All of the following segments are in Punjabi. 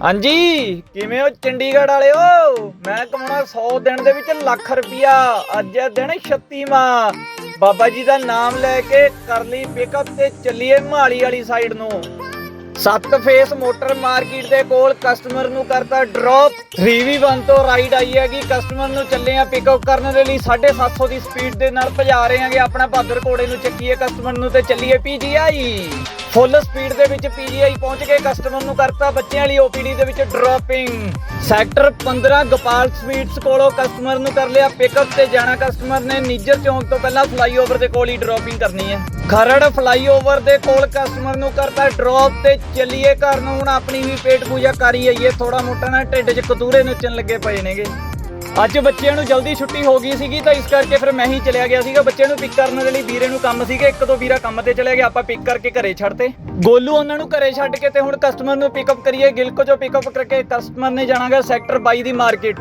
ਹਾਂਜੀ, ਕਿਵੇਂ ਹੋ ਚੰਡੀਗੜ੍ਹ ਵਾਲਿਓ? ਮੈਂ ਕਮਾਉਣਾ 100 ਦਿਨ ਦੇ ਵਿੱਚ ਲੱਖ ਰੁਪਿਆ ਅੱਜ ਹੈ ਦਿਨ 36ਵਾਂ ਬਾਬਾ ਜੀ ਦਾ ਨਾਮ ਲੈ ਕੇ ਕਰ ਲਈ ਪਿਕਅਪ ਤੇ ਚੱਲੀਏ ਮਹਾਲੀ ਵਾਲੀ ਸਾਈਡ ਨੂੰ। ਸੱਤ ਫੇਸ ਮੋਟਰ ਮਾਰਕੀਟ ਦੇ ਕੋਲ ਕਸਟਮਰ ਨੂੰ ਕਰਤਾ ਡ੍ਰੌਪ 3v1 ਤੋਂ ਰਾਈਡ ਆਈ ਹੈਗੀ। ਕਸਟਮਰ ਨੂੰ ਚੱਲੇ ਆ ਪਿਕਅਪ ਕਰਨ ਦੇ ਲਈ 750 ਦੀ ਸਪੀਡ ਦੇ ਨਾਲ ਭਜਾ ਰਹੇ ਹਾਂਗੇ। ਆਪਣਾ ਭਾਦਰ ਘੋੜੇ ਨੂੰ ਚੱਕੀਏ ਕਸਟਮਰ ਨੂੰ ਤੇ ਚੱਲੀਏ ਪੀਜੀਆਈ ਫੁੱਲ ਸਪੀਡ ਦੇ ਵਿੱਚ ਪੀਜੀਆਈ ਪਹੁੰਚ ਕੇ ਕਸਟਮਰ ਨੂੰ ਕਰਤਾ ਬੱਚਿਆਂ ਲਈ ਓਪੀਡੀ ਦੇ ਵਿੱਚ ਡ੍ਰੌਪਿੰਗ ਸੈਕਟਰ 15 ਗੋਪਾਲ ਸਵੀਟਸ ਕੋਲੋਂ ਕਸਟਮਰ ਨੂੰ ਕਰ ਲਿਆ ਪਿਕਅਪ ਤੇ ਜਾਣਾ। ਕਸਟਮਰ ਨੇ ਨਿੱਜਰ ਚੌਂਕ ਤੋਂ ਪਹਿਲਾਂ ਫਲਾਈਓਵਰ ਦੇ ਕੋਲ ਹੀ ਡ੍ਰੌਪਿੰਗ ਕਰਨੀ ਹੈ। ਖਰੜ ਫਲਾਈਓਵਰ ਦੇ ਕੋਲ ਕਸਟਮਰ ਨੂੰ ਕਰਤਾ ਡ੍ਰੌਪ ਤੇ ਚੱਲੀਏ ਘਰ ਨੂੰ। ਹੁਣ ਆਪਣੀ ਵੀ ਪੇਟ ਪੂਜਾ ਕਰੀ ਆਈਏ। ਥੋੜਾ ਮੋਟਾ ਨਾ ਢਿੱਡ 'ਚ ਕਤੂਰੇ ਨੱਚਣ ਲੱਗੇ ਪਏ ਨੇਗੇ। ਅੱਜ ਬੱਚਿਆਂ ਨੂੰ ਜਲਦੀ ਛੁੱਟੀ ਹੋ ਗਈ ਸੀਗੀ ਤਾਂ ਇਸ ਕਰਕੇ ਫਿਰ ਮੈਂ ਹੀ ਚਲਿਆ ਗਿਆ ਸੀਗਾ। ਬੱਚਿਆਂ ਨੂੰ ਪਿਕ ਕਰਨ ਦੇ ਲਈ ਵੀਰੇ ਨੂੰ ਕੰਮ ਸੀਗਾ। ਇੱਕ ਦੋ ਵੀਰਾ ਕੰਮ ਤੇ ਚਲੇ ਗਿਆ ਆਪਾਂ ਪਿਕ ਕਰਕੇ ਘਰੇ ਛੱਡਤੇ ਗੋਲੂ ਉਹਨਾਂ ਨੂੰ ਘਰੇ ਛੱਡ ਕੇ ਤੇ ਹੁਣ ਕਸਟਮਰ ਨੂੰ ਪਿਕਅਪ ਕਰੀਏ। ਗਿਲਕੋ ਚੋਂ ਪਿਕਅਪ ਕਰਕੇ ਕਸਟਮਰ ਨੇ ਜਾਣਾਗਾ ਸੈਕਟਰ 22 ਦੀ ਮਾਰਕੀਟ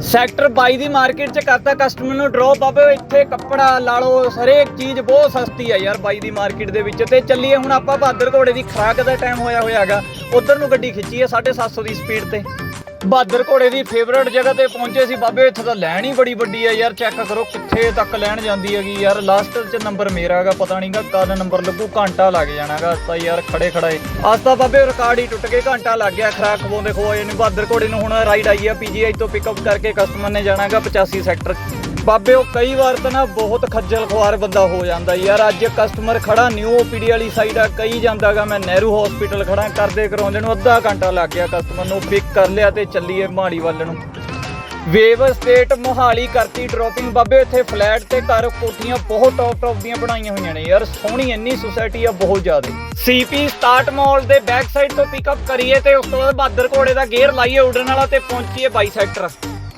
ਸੈਕਟਰ 22 ਦੀ ਮਾਰਕੀਟ 'ਚ ਕਰਤਾ ਕਸਟਮਰ ਨੂੰ ਡ੍ਰੌਪ ਬਾਬੇ, ਇੱਥੇ ਕੱਪੜਾ ਲਾ ਲਓ, ਹਰੇਕ ਚੀਜ਼ ਬਹੁਤ ਸਸਤੀ ਆ ਯਾਰ 22 ਦੀ ਮਾਰਕੀਟ ਦੇ ਵਿੱਚ। ਤੇ ਚੱਲੀਏ ਹੁਣ ਆਪਾਂ ਬਹਾਦਰ ਘੋੜੇ ਦੀ ਖਰਾਕ ਦਾ ਟਾਈਮ ਹੋਇਆ ਹੋਇਆ ਹੈਗਾ। ਉਧਰ ਨੂੰ ਗੱਡੀ ਖਿੱਚੀ ਹੈ 750 ਦੀ ਸਪੀਡ ਤੇ। ਬਹਾਦਰ ਘੋੜੇ ਦੀ ਫੇਵਰਟ ਜਗ੍ਹਾ ਤੇ ਪਹੁੰਚੇ ਸੀ। ਬਾਬੇ, ਇੱਥੇ ਤਾਂ ਲੈਣ ਹੀ ਬੜੀ ਵੱਡੀ ਆ ਯਾਰ ਚੈੱਕ ਕਰੋ ਕਿੱਥੇ ਤੱਕ ਲੈਣ ਜਾਂਦੀ ਹੈਗੀ ਯਾਰ। ਲਾਸਟ 'ਚ ਨੰਬਰ ਮੇਰਾ ਹੈਗਾ, ਪਤਾ ਨਹੀਂਗਾ ਕਦ ਨੰਬਰ ਲੱਗੂ, ਘੰਟਾ ਲੱਗ ਜਾਣਾਗਾ ਤਾਂ ਯਾਰ ਖੜੇ ਖੜਾਏ। ਅੱਜ ਤਾਂ ਬਾਬੇ ਰਿਕਾਰਡ ਹੀ ਟੁੱਟ ਕੇ ਘੰਟਾ ਲੱਗ ਗਿਆ, ਖਰਾਕ ਖਵਾਉਂਦੇ ਖਵਾਏ ਨੂੰ ਬਹਾਦਰ ਘੋੜੇ ਨੂੰ ਹੁਣ ਰਾਈਡ ਆਈ ਆ ਪੀਜੀਆਈ ਤੋਂ ਪਿਕਅਪ ਕਰਕੇ ਕਸਟਮਰ ਨੇ ਜਾਣਾਗਾ 85 ਸੈਕਟਰ ਬਾਬੇ ਉਹ ਕਈ ਵਾਰ ਤਾਂ ਨਾ ਬਹੁਤ ਖੱਜਲ ਖੁਆਰ ਬੰਦਾ ਹੋ ਜਾਂਦਾ ਯਾਰ, ਅੱਜ ਕਸਟਮਰ ਖੜਾ ਨਿਊ ਓਪੀਡੀ ਵਾਲੀ ਸਾਈਡ ਆ ਕਈ ਜਾਂਦਾਗਾ ਮੈਂ ਨਹਿਰੂ ਹਸਪੀਟਲ ਖੜਾ, ਕਰਦੇ ਕਰਾਉਂਦੇ ਨੂੰ ਅੱਧਾ ਘੰਟਾ ਲੱਗ ਗਿਆ ਕਸਟਮਰ ਨੂੰ ਪਿਕ ਕਰ ਲਿਆ ਤੇ ਚੱਲੀਏ ਮਹਾਲੀ ਵੱਲ ਨੂੰ। ਵੇਵ ਸਟੇਟ ਮੋਹਾਲੀ ਕਰਤੀ ਡ੍ਰੌਪਿੰਗ ਬਾਬੇ ਇੱਥੇ ਫਲੈਟ ਤੇ ਘਰ, ਕੋਠੀਆਂ ਬਹੁਤ ਟੌਪ ਟੌਪ ਦੀਆਂ ਬਣਾਈਆਂ ਹੋਈਆਂ ਨੇ। ਯਾਰ, ਸੋਹਣੀ ਇੰਨੀ ਸੁਸਾਇਟੀ ਆ, ਬਹੁਤ ਜ਼ਿਆਦਾ। ਸੀਪੀ ਸਟਾਰਟ ਮਾਲ ਦੇ ਬੈਕ ਸਾਈਡ ਤੋਂ ਪਿਕਅਪ ਕਰੀਏ ਤੇ ਉਸ ਤੋਂ ਬਾਅਦ ਬਹਾਦਰ ਘੋੜੇ ਦਾ ਗੇਅਰ ਲਾਈਏ, ਉਡਣ ਵਾਲਾ ਤੇ ਪਹੁੰਚੀਏ 22 ਸੈਕਟਰ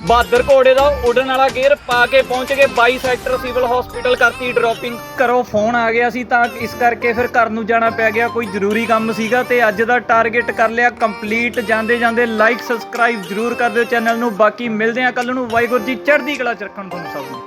ਬਹਾਦਰ ਘੋੜੇ ਦਾ ਉਡਣ ਵਾਲਾ ਗੇਅਰ ਪਾ ਕੇ ਪਹੁੰਚ ਗਏ 22 ਸੈਕਟਰ ਸਿਵਲ ਹਸਪੀਟਲ ਕਰਤੀ ਡ੍ਰੌਪਿੰਗ ਕਰੋ ਫੋਨ ਆ ਗਿਆ ਸੀ ਤਾਂ ਇਸ ਕਰਕੇ ਫਿਰ ਘਰ ਨੂੰ ਜਾਣਾ ਪੈ ਗਿਆ, ਕੋਈ ਜ਼ਰੂਰੀ ਕੰਮ ਸੀਗਾ ਤੇ ਅੱਜ ਦਾ ਟਾਰਗੇਟ ਕਰ ਲਿਆ ਕੰਪਲੀਟ ਜਾਂਦੇ ਜਾਂਦੇ ਲਾਈਕ ਸਬਸਕ੍ਰਾਈਬ ਜ਼ਰੂਰ ਕਰ ਦਿਓ ਚੈਨਲ ਨੂੰ। ਬਾਕੀ ਮਿਲਦੇ ਆ ਕੱਲ ਨੂੰ। ਵਾਹਿਗੁਰੂ ਜੀ, ਚੜ੍ਹਦੀ ਕਲਾ ਚ ਰੱਖਣ ਤੁਹਾਨੂੰ ਸਭ ਨੂੰ।